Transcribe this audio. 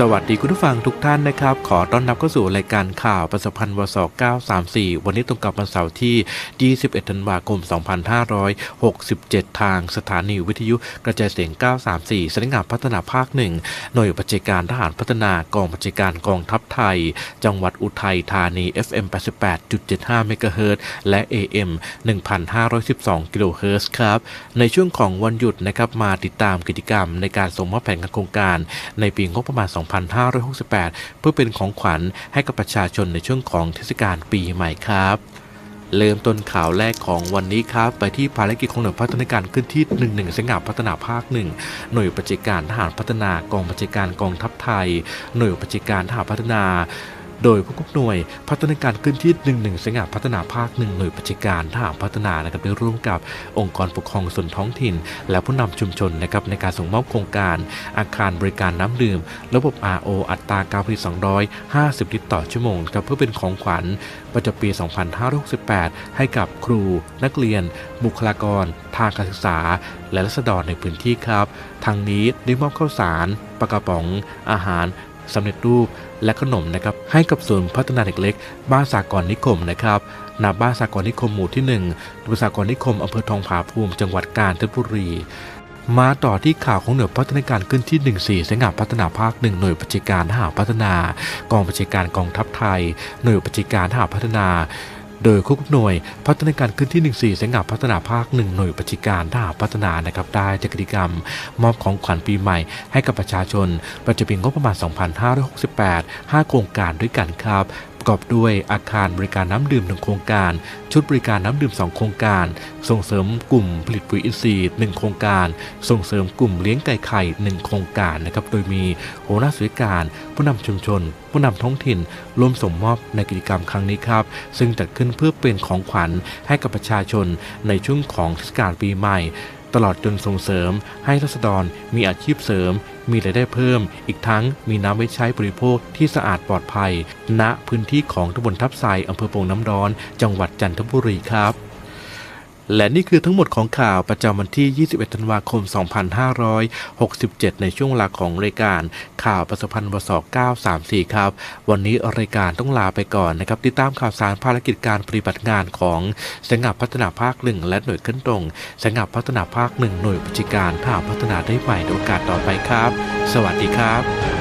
สวัสดีคุณผู้ฟังทุกท่านนะครับ ขอต้อนรับเข้าสู่รายการข่าวประสพันธ์วส934 วันนี้ตรงกับวันเสาร์ที่ 21 ธันวาคม 2567 ทางสถานีวิทยุกระจายเสียง 934สำนักงานพัฒนาภาคหนึ่งหน่วยบัญชาการทหารพัฒนากองบัญชาการกองทัพไทย จังหวัดอุทัยธานี FM 88.75 เมกะเฮิรตซ์และ AM 1,512 กิโลเฮิรตซ์ครับ ในช่วงของวันหยุดนะครับมาติดตามกิจกรรมในการส่งมอบแผนงานโครงการในปีงบประมาณ2 2568 เพื่อเป็นของขวัญให้กับประชาชนในช่วงของเทศกาลปีใหม่ครับเริ่มต้นข่าวแรกของวันนี้ครับ ไปที่ภารกิจของหน่วยพัฒนาการขึ้นที่ 11สงาพัฒนาภาคหนึ่งหน่วยปฏิการทหารพัฒนากองปฏิการกองทัพไทย หน่วยปฏิการทหารพัฒนา โดยผู้กำกับหน่วยพัฒนาการขึ้นที่ 11 สงาพัฒนาภาคหนึ่งหน่วยปฏิการทหารพัฒนานะครับได้ร่วมกับองค์กรปกครองส่วนท้องถิ่น และผู้นำชุมชนนะครับในการส่งมอบโครงการ อาคารบริการน้ำดื่ม ระบบ RO อัตราการผลิต250 ลิตรต่อชั่วโมงครับเพื่อเป็นของขวัญประจำปี 2568 ให้กับครู นักเรียน บุคลากร ทางการศึกษา และรัษฎรในพื้นที่ครับ ทางนี้ได้มอบข้าวสารปลากระป๋อง อาหาร สำเร็จรูปและขนมนะครับให้กับศูนย์พัฒนาเด็กเล็ก บ้านสากรนิคมนะครับณบ้านสากรนิคมหมู่ที่1นึ่งตำบลสากรนิคมอำเภอทองผาภูมิ จังหวัดกาญจนบุรี มาต่อที่ข่าวของหน่วยพัฒนาการขึ้นที่ 14สงาพัฒนาภาคหนึ่งหน่วยปฏิการทหารพัฒนา กองปฏิการกองทัพไทย หน่วยปฏิการทหารพัฒนา โดยควบหน่วยพัฒนาการขึ้นที่ 14สงาพัฒนาภาคหนึ่งหน่วยปฏิการทหารพัฒนานะครับได้จัดกิจกรรม มอบของขวัญปีใหม่ให้กับประชาชนประจำปีงบประมาณ 2568 5 โครงการด้วยกันครับ กอบด้วยอาคารบริการน้ำดื่มหนึ่งโครงการ ชุดบริการน้ำดื่ม2โครงการ ส่งเสริมกลุ่มผลิตปุ๋ยอินทรีย์1โครงการ ส่งเสริมกลุ่มเลี้ยงไก่ไข่1โครงการนะครับ โดยมีโหราสวยการ ผู้นำชุมชน ผู้นำท้องถิ่นร่วมส่งมอบในกิจกรรมครั้งนี้ครับ ซึ่งจัดขึ้นเพื่อเป็นของขวัญให้กับประชาชนในช่วงของเทศกาลปีใหม่ ตลอดจนส่งเสริมให้รัษฎรมีอาชีพเสริม มีรายได้เพิ่ม อีกทั้งมีน้ำไว้ใช้บริโภคที่สะอาดปลอดภัย ณพื้นที่ของตำบลทับไซอำเภอโป่งน้ำร้อน จังหวัดจันทบุรีครับ และนี่คือทั้งหมดของข่าวประจำวันที่ 21 ธันวาคม 2567 ในช่วงเวลาของรายการข่าวประสพันธ์วส934 ครับ วันนี้รายการต้องลาไปก่อนนะครับ ติดตามข่าวสารภารกิจการปฏิบัติงานของสังงับพัฒนาภาคหนึ่งและหน่วยขึ้นตรงสังงับพัฒนาภาคหนึ่งหน่วยปฏิการทหาพัฒนาได้ใหม่ในโอกาสต่อไปครับ สวัสดีครับ